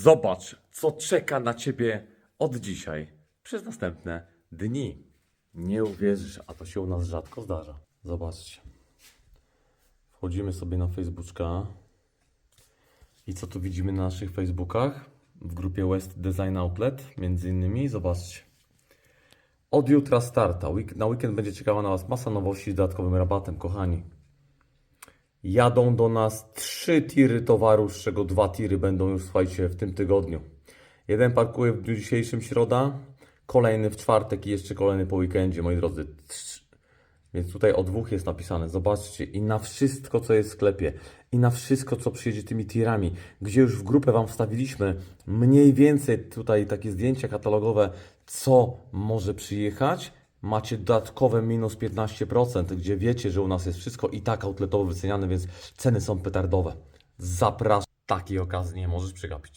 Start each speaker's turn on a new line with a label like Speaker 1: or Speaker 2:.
Speaker 1: Zobacz, co czeka na ciebie od dzisiaj przez następne dni. Nie uwierzysz, a to się u nas rzadko zdarza. Zobaczcie. Wchodzimy sobie na Facebooka. I co tu widzimy na naszych Facebookach? W grupie West Design Outlet, między innymi, zobaczcie. Od jutra starta. Na weekend będzie czekała na Was masa nowości z dodatkowym rabatem, kochani. Jadą do nas trzy tiry towaru, z czego dwa tiry będą już, słuchajcie, w tym tygodniu. Jeden parkuje w dniu dzisiejszym środa, kolejny w czwartek i jeszcze kolejny po weekendzie, moi drodzy. Więc tutaj o dwóch jest napisane. Zobaczcie. I na wszystko, co jest w sklepie, i na wszystko, co przyjedzie tymi tirami, gdzie już w grupę Wam wstawiliśmy mniej więcej tutaj takie zdjęcia katalogowe, co może przyjechać. Macie dodatkowe minus 15%, gdzie wiecie, że u nas jest wszystko i tak outletowo wyceniane, więc ceny są petardowe. Zapraszam. Takiej okazji nie możesz przegapić.